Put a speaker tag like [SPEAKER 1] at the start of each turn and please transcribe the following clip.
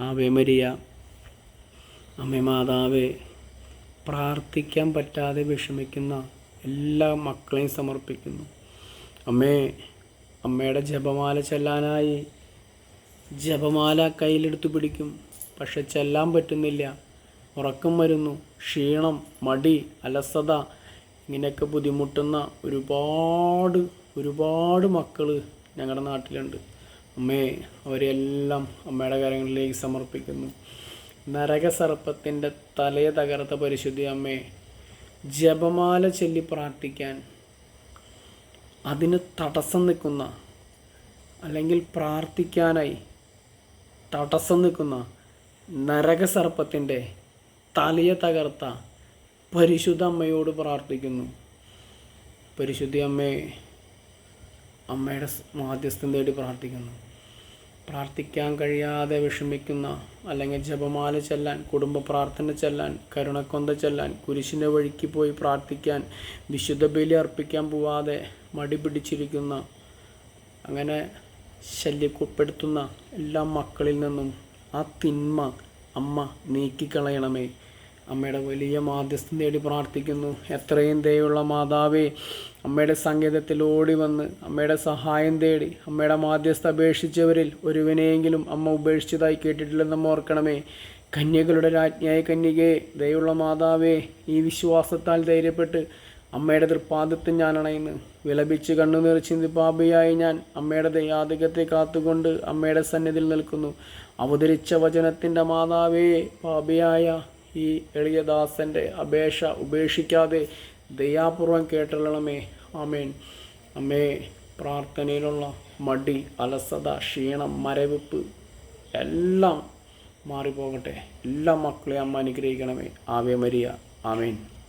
[SPEAKER 1] Ave Maria അമ്മേ മാതാവേ പ്രാർത്ഥിക്കാൻ പറ്റാതെ വിഷമിക്കുന്ന എല്ലാ മക്കളെയും സമർപ്പിക്കുന്നു. അമ്മേ അമ്മയുടെ ജപമാല ചെല്ലാനായി ജപമാല കയ്യിലെടുത്ത് പിടിക്കും. പക്ഷെ ചെല്ലാൻ പറ്റുന്നില്ല. ഉറക്കം വരുന്നു. ക്ഷീണം മടി അലസത ഇങ്ങനെയൊക്കെ ബുദ്ധിമുട്ടുന്ന ഒരുപാട് ഒരുപാട് മക്കൾ ഞങ്ങളുടെ നാട്ടിലുണ്ട്. അമ്മേ അവരെല്ലാം അമ്മയുടെ കാര്യങ്ങളിലേക്ക് സമർപ്പിക്കുന്നു. നരകസർപ്പത്തിന്റെ തലയെ തകർത്ത പരിശുദ്ധി അമ്മയെ ജപമാല ചൊല്ലി പ്രാർത്ഥിക്കാൻ അതിന് തടസ്സം നിൽക്കുന്ന അല്ലെങ്കിൽ പ്രാർത്ഥിക്കാനായി തടസ്സം നിൽക്കുന്ന നരകസർപ്പത്തിന്റെ തലയെ തകർത്ത പരിശുദ്ധ അമ്മയോട് പ്രാർത്ഥിക്കുന്നു. പരിശുദ്ധി അമ്മയെ അമ്മയുടെ മാധ്യസ്ഥം തേടി പ്രാർത്ഥിക്കുന്നു. പ്രാർത്ഥിക്കാൻ കഴിയാതെ വിഷമിക്കുന്ന അല്ലെങ്കിൽ ജപമാല ചെല്ലാൻ കുടുംബ പ്രാർത്ഥന ചെല്ലാൻ കരുണക്കൊന്ത ചെല്ലാൻ കുരിശിന്റെ വഴിക്ക് പോയി പ്രാർത്ഥിക്കാൻ വിശുദ്ധ ബലി അർപ്പിക്കാൻ പോവാതെ മടി പിടിച്ചിരിക്കുന്ന അങ്ങനെ ശല്യപ്പെടുത്തുന്ന എല്ലാ മക്കളിൽ നിന്നും ആ തിന്മ അമ്മ നീക്കിക്കളയണമേ. അമ്മയുടെ വലിയ മാധ്യസ്ഥം തേടി പ്രാർത്ഥിക്കുന്നു. എത്രയും ദയുള്ള മാതാവേ അമ്മയുടെ സങ്കേതത്തിൽ ഓടി വന്ന് അമ്മയുടെ സഹായം തേടി അമ്മയുടെ മാധ്യസ്ഥ അപേക്ഷിച്ചവരിൽ ഒരുവിനെയെങ്കിലും അമ്മ ഉപേക്ഷിച്ചതായി കേട്ടിട്ടില്ലെന്ന് ഓർക്കണമേ. കന്യകളുടെ രാജ്ഞിയായ കന്യകയെ ദയുള്ള മാതാവേ ഈ വിശ്വാസത്താൽ ധൈര്യപ്പെട്ട് അമ്മയുടെ തൃപ്പാദത്തിൽ ഞാൻ അണയുന്നു. വിലപിച്ച് കണ്ണുനീർ ചിന്തി പാപിയായി ഞാൻ അമ്മയുടെ ദയാധികത്തെ കാത്തുകൊണ്ട് അമ്മയുടെ സന്നിധിയിൽ നിൽക്കുന്നു. അവതരിച്ച വചനത്തിന്റെ മാതാവേ പാപിയായ ഈ എളിയദാസന്റെ അപേക്ഷ ഉപേക്ഷിക്കാതെ ദയാപൂർവം കേട്ടള്ളണമേ ആമേൻ. അമ്മേ പ്രാർത്ഥനയിലുള്ള മടി അലസത ക്ഷീണം മരവിപ്പ് എല്ലാം മാറിപ്പോകട്ടെ. എല്ലാ മക്കളെയും അമ്മ അനുഗ്രഹിക്കണമേ. Ave Maria. ആമേൻ.